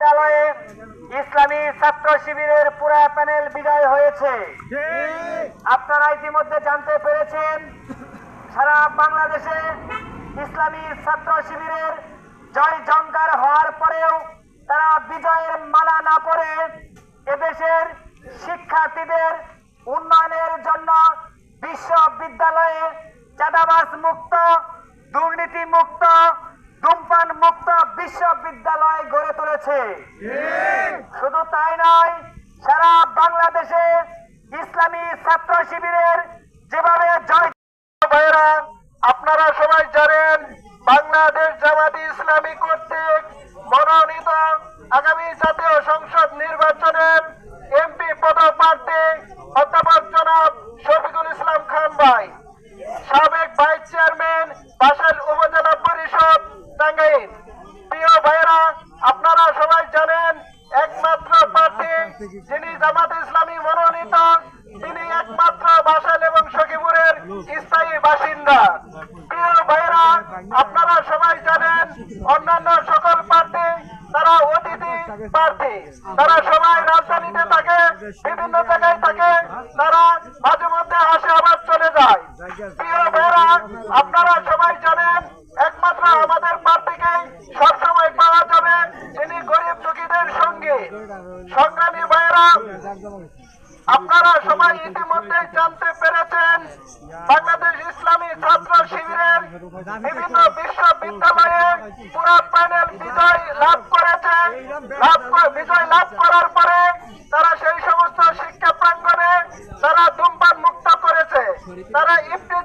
বিদ্যালয়ে ইসলামী ছাত্র শিবিরের পুরা প্যানেল বিজয় হয়েছে। আপনারা ইতিমধ্যে জানতে পেরেছেন, সারা বাংলাদেশে ইসলামী ছাত্র শিবিরের জয় জঙ্কার হওয়ার পরেও তারা বিজয়ের মালা না পরে এদেশের শিক্ষার্থীদের উন্নয়নের জন্য বিশ্ববিদ্যালয়ে চাঁদাবাস মুক্ত দুর্নীতি মুক্ত ধূমপান মুক্ত বিশ্ববিদ্যালয় গড়ে শুধু তাই নয়, সারা বাংলাদেশে ইসলামী ছাত্র শিবিরের যেভাবে জয় আপনারা সবাই জানেন, বাংলাদেশ জামাতি ইসলামী কর্তৃক মনোনীত আগামী জাতীয় সংসদ নির্বাচনের এমপি পদপ্রার্থী অধ্যাপক জনাব শফিকুল ইসলাম খান ভাই। সাবেক ভাইস যিনি ইসলামী মনোনীত, তিনি একমাত্র বাসাইল এবং স্থায়ী বাসিন্দা। প্রিয় ভাইয়েরা, আপনারা সবাই জানেন, অন্যান্য সকল প্রার্থী তারা অতিথি প্রার্থী। তারা সবাই রাজধানীতে থাকে, বিভিন্ন জায়গায় থাকে, তারা মাঝে মধ্যে আসে, আবার চলে যায়। প্রিয় ভাইয়েরা, আপনারা সবাই জানেন সংগ্রামী ভাইয়েরা আপনারা সবাই ইতিমধ্যে জানতে পেরেছেন, বাংলাদেশ ইসলামী ছাত্র শিবিরের বিভিন্ন বিশ্ববিদ্যালয়ে পুরো প্যানেল বিজয় লাভ করেছে। লাভ বিজয় লাভ করার পরে তারা সেই সমস্ত শিক্ষা প্রাঙ্গনে তারা ধূমপান মুক্ত করেছে। তারা ইফতি